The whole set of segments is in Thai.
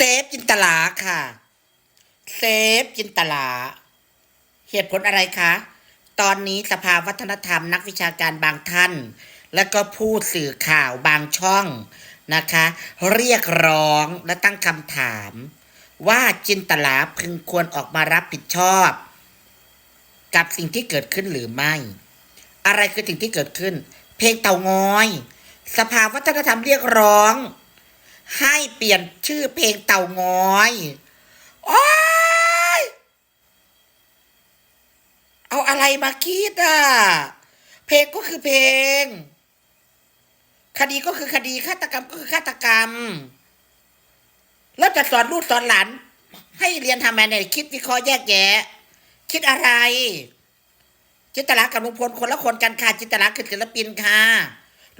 เซฟจินตลาค่ะ เซฟจินตลา เหตุผลอะไรคะ ตอนนี้สภาวัฒนธรรมนักวิชาการบางท่าน และก็ผู้สื่อข่าวบางช่องนะคะ เรียกร้องและตั้งคำถาม ว่าจินตลาพึงควรออกมารับผิดชอบ กับสิ่งที่เกิดขึ้นหรือไม่ อะไรคือสิ่งที่เกิดขึ้น เพลงเต่างอย สภาวัฒนธรรมเรียกร้อง ให้เปลี่ยนชื่อเพลงเต่างอยโอ๊ยเอาอะไรมาคิดอะ เพลงก็คือเพลง คดีก็คือคดีฆาตกรรมก็คือฆาตกรรม แล้วจะสอนลูกสอนหลานให้เรียนทำไมเนี่ยคิดวิเคราะห์แยกแยะ คิดอะไร จินตลากับลุงพลคนละคนกันค่ะจินตลาคือศิลปินค่ะ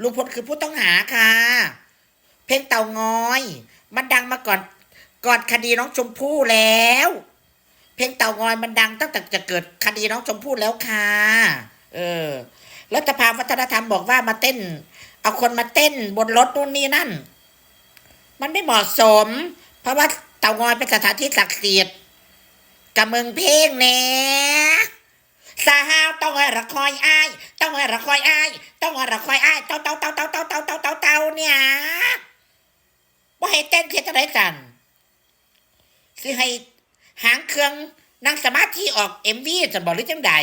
ลุงพลคือผู้ต้องหาค่ะ เพลงเต่างอย มันดังมาก่อนก่อนคดีน้องชมพู่แล้ว เพลงเต่างอยมันดังตั้งแต่จะเกิดคดีน้องชมพู่แล้วค่ะ เออแล้วสภาวัฒนธรรมบอกว่ามาเต้น เอาคนมาเต้นบนรถนู่นนี่นั่น มันไม่เหมาะสม เพราะว่าเต่างอยเป็นสถานที่ศักดิ์สิทธิ์กับเมืองเพลงแน่สาหาวต้องให้ระคอยอ้ายต้องให้ระคอยอ้ายต้องให้ระคอยอ้ายเต่าเต่าเต่าเต่าเต่าเต่าเต่าเต่าเต่าเนี่ยว่าให้เต้นเทีย จะได้กันสิให้หางเครื่องนั่งสมาธิออกเอ็มวีจะบอกหรือจังใด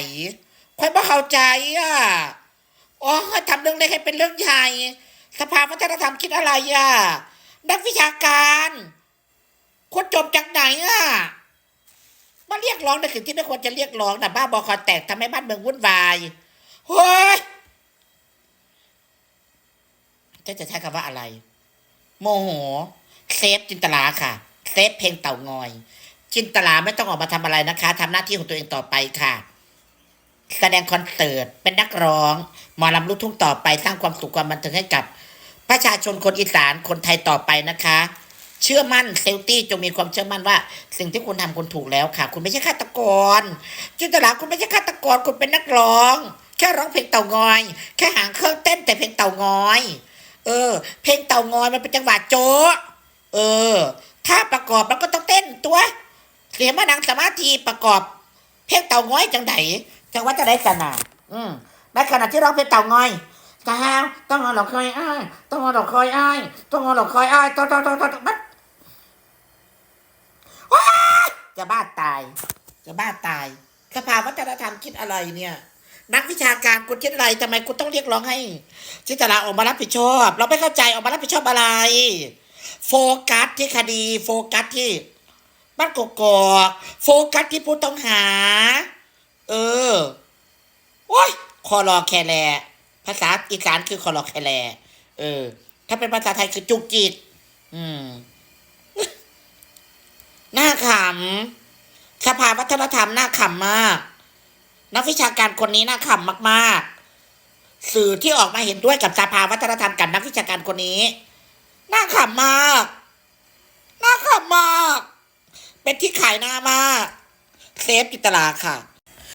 คอยบ่เข้าใจอะอ๋อทำเรื่องเล็กให้เป็นเรื่องใหญ่สภาวัฒนธรรมคิดอะไรอะนักวิชาการคนจบจากไหนอะมาเรียกร้องในสิ่งที่ไม่ควรจะเรียกร้องนะบ้าบอคอแตกทำให้บ้านเมืองวุ่นวายเฮ้ยจะจะใช้คำว่าอะไร โมโห เซฟจินตลาค่ะ เซฟเพลงเต่างอย จินตลาไม่ต้องออกมาทำอะไรนะคะทำหน้าที่ของตัวเองต่อไปค่ะ แสดงคอนเสิร์ตเป็นนักร้องหมอลำลูกทุ่งต่อไปสร้างความสุขความบันเทิงให้กับ ประชาชนคนอีสานคนไทยต่อไปนะคะ เชื่อมั่นเซลตี้จงมีความเชื่อมั่นว่า สิ่งที่คุณทำคุณถูกแล้วค่ะ คุณไม่ใช่ฆาตกร จินตลาคุณไม่ใช่ฆาตกรคุณเป็นนักร้องแค่ร้องเพลงเต่างอย แค่หางเครื่องเต้นแต่เพลงเต่างอย เออ เพลงเต่างอยมันเป็นจังหวะโจ๊ะ เออ ถ้าประกอบมันก็ต้องเต้นตัว เสียมานังสมาธิประกอบ เพลงเต่าง้อยจังไหนจังว่าจะได้กันอะอืมในขณะที่ร้องเพลงเต่าง้อยกาวต้องเอหลอกคอยอ้ายต้องเอหลอกคอยอ้ายต้องเอหลอกคอยอ้ายต้องต้องต้องต้องมันว้าจะบ้าตาย จะบ้าตายสภาวัฒนธรรมคิดอะไรเนี่ย นักวิชาการคุณคิดอะไรทำไมคุณต้องเรียกร้องให้จิตราออกมารับผิดชอบ เราไม่เข้าใจออกมารับผิดชอบอะไร โฟกัสที่คดี โฟกัสที่บ้านกกอกโฟกัสที่ผู้ต้องหา เออ โอ้ยคอรอแคแลภาษาอีสานคือคอรอแคแลเออ ถ้าเป็นภาษาไทยคือจุกจิกอืมน่าขำสภาวัฒนธรรมน่าขำมาก นักวิชาการคนนี้น่าขำมาก ๆ สื่อที่ออกมาเห็นด้วยกับสภาวัฒนธรรมกับนักวิชาการคนนี้ น่าขำมาก น่าขำมาก เป็นที่ขายหน้ามาก เซฟกิตลาค่ะ